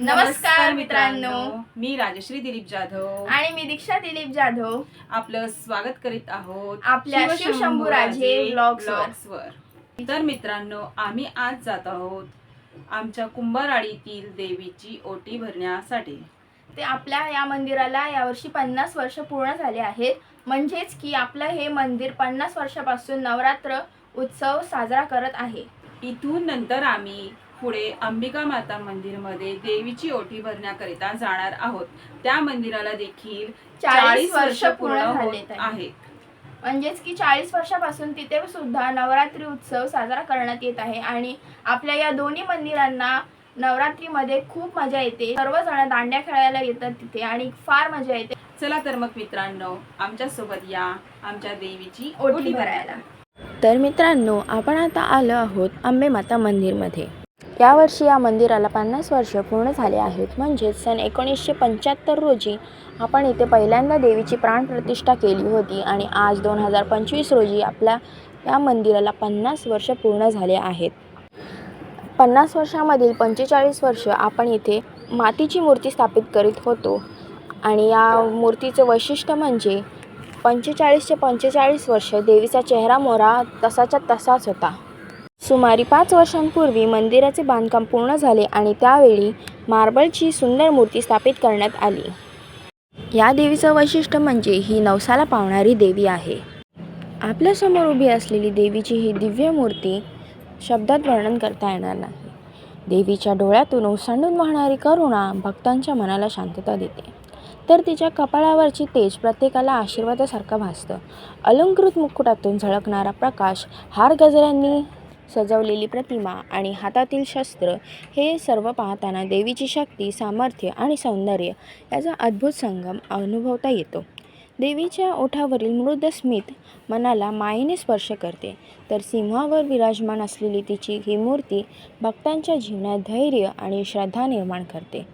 नमस्कार मित्रांनो. मी राजश्री दिलीप जाधव. आणि मी दीक्षा दिलीप जाधव. आपलं स्वागत करीत आहोत आपल्या शिवशंभूराजे vlogs वर. vlogs वर. तर मित्रांनो आम्ही आज जात आहोत आमच्या कुंभाराळीतील देवीची ओटी भरण्यासाठी. ते आपल्या या मंदिराला यावर्षी पन्नास वर्ष पूर्ण झाले आहेत. म्हणजेच की आपलं हे मंदिर पन्नास वर्षापासून नवरात्र उत्सव साजरा करत आहे. इथून नंतर आम्ही पुढे अंबिका माता मंदिरमध्ये देवीची ओटी भरण्याकरिता जाणार आहोत. त्या मंदिराला देखील चाळीस 40 वर्ष पूर्ण होत झालेत आहे. आहेत. म्हणजेच की चाळीस वर्षापासून तिथे सुद्धा नवरात्री उत्सव साजरा करण्यात येत आहे आणि आपल्या या दोन्ही मंदिरांना नवरात्रीमध्ये खूप मजा येते. सर्वजण दांड्या खेळायला येतात तिथे आणि फार मजा येते. चला तर मग मित्रांनो आमच्यासोबत या आमच्या देवीची ओटी भरायला. तर मित्रांनो आपण आता आलो आहोत आंबे माता मंदिरमध्ये. यावर्षी या मंदिराला पन्नास वर्ष पूर्ण झाले आहेत. म्हणजेच सन एकोणीसशे पंच्याहत्तर रोजी आपण इथे पहिल्यांदा देवीची प्राणप्रतिष्ठा केली होती आणि आज दोन हजार पंचवीस रोजी आपल्या या मंदिराला पन्नास वर्ष पूर्ण झाले आहेत. पन्नास वर्षामधील पंचेचाळीस वर्ष आपण इथे मातीची मूर्ती स्थापित करीत होतो आणि या मूर्तीचं वैशिष्ट्य म्हणजे पंचेचाळीसचे पंचेचाळीस वर्ष देवीचा चेहरा मोहरा तसाच्या तसाच होता. सुमारे पाच वर्षांपूर्वी मंदिराचे बांधकाम पूर्ण झाले आणि त्यावेळी मार्बलची सुंदर मूर्ती स्थापित करण्यात आली. या देवीचं वैशिष्ट्य म्हणजे ही नवसाला पावणारी देवी आहे. आपल्यासमोर उभी असलेली देवीची ही दिव्य मूर्ती शब्दात वर्णन करता येणार नाही. देवीच्या डोळ्यातून ओसंडून वाहणारी करुणा भक्तांच्या मनाला शांतता देते. तर तिच्या कपाळावरची तेज प्रत्येकाला आशीर्वादासारखं भासतं. अलंकृत मुकुटातून झळकणारा प्रकाश हार गजऱ्यांनी सजवलेली प्रतिमा आणि हातातील शस्त्र हे सर्व पाहताना देवीची शक्ती सामर्थ्य आणि सौंदर्य याचा अद्भुत संगम अनुभवता येतो. देवीच्या ओठावरील मृद स्मित मनाला मायेने स्पर्श करते. तर सिंहावर विराजमान असलेली तिची ही मूर्ती भक्तांच्या जीवनात धैर्य आणि श्रद्धा निर्माण करते.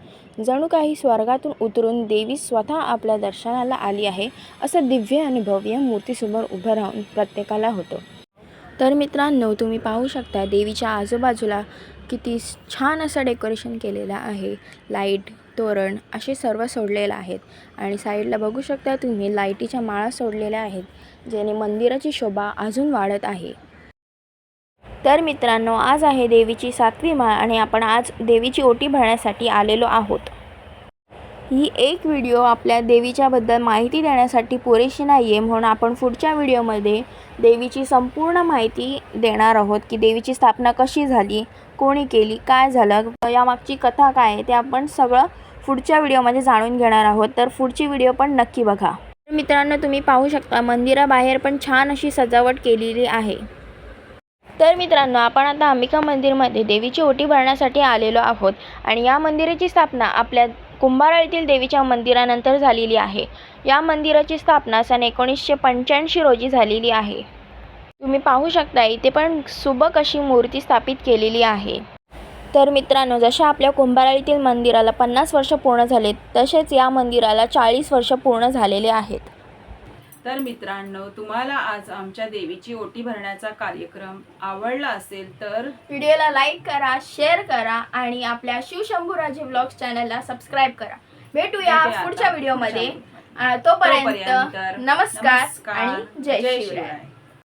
जणू काही स्वर्गातून उतरून देवी स्वतः आपल्या दर्शनाला आली आहे असं दिव्य अनुभव या मूर्तीसमोर उभं राहून प्रत्येकाला होतो. तर मित्रांनो तुम्ही पाहू शकता देवीच्या आजूबाजूला किती छान असं डेकोरेशन केलेलं आहे. लाइट तोरण असे सर्व सोडलेलं आहेत. आणि साईडला बघू शकता तुम्ही लाईटीच्या माळा सोडलेल्या आहेत ज्याने मंदिराची शोभा अजून वाढत आहे. तर मित्रांनो आज आहे देवीची सातवी माळ आणि आपण आज देवीची ओटी भरण्यासाठी आलेलो आहोत. ही एक व्हिडिओ आपल्या देवीच्याबद्दल माहिती देण्यासाठी पुरेशी नाही आहे म्हणून आपण पुढच्या व्हिडिओमध्ये देवीची संपूर्ण माहिती देणार आहोत की देवीची स्थापना कशी झाली कोणी केली काय झालं यामागची कथा काय आहे ते आपण सगळं पुढच्या व्हिडिओमध्ये जाणून घेणार आहोत. तर पुढची व्हिडिओ पण नक्की बघा. तर मित्रांनो तुम्ही पाहू शकता मंदिराबाहेर पण छान अशी सजावट केलेली आहे. तर मित्रांनो आपण आता अंबिका मंदिरमध्ये देवीची ओटी भरण्यासाठी आलेलो आहोत आणि या मंदिराची स्थापना आपल्या कुंभाराळीतील देवीच्या मंदिरानंतर झालेली आहे. या मंदिराची स्थापना सन एकोणीसशे पंच्याऐंशी रोजी झालेली आहे. तुम्ही पाहू शकता इथे पण सुबक अशी मूर्ती स्थापित केलेली आहे. तर मित्रांनो जशा आपल्या कुंभारळीतील मंदिराला पन्नास वर्ष पूर्ण झालेत तसेच या मंदिराला चाळीस वर्ष पूर्ण झालेले आहेत. तर मित्रांनो तुम्हाला आज आमच्या देवीची ओटी भरण्याचा कार्यक्रम आवडला असेल तर व्हिडिओला लाईक करा शेअर करा आणि आपल्या शिवशंभूराजे ब्लॉग्स चॅनलला सबस्क्राईब करा. भेटूया भेटूया पुढच्या आता व्हिडिओमध्ये. पुढच्या तोपर्यंत तोपर्यंत नमस्कार नमस्कार. आणि जय शिवराय.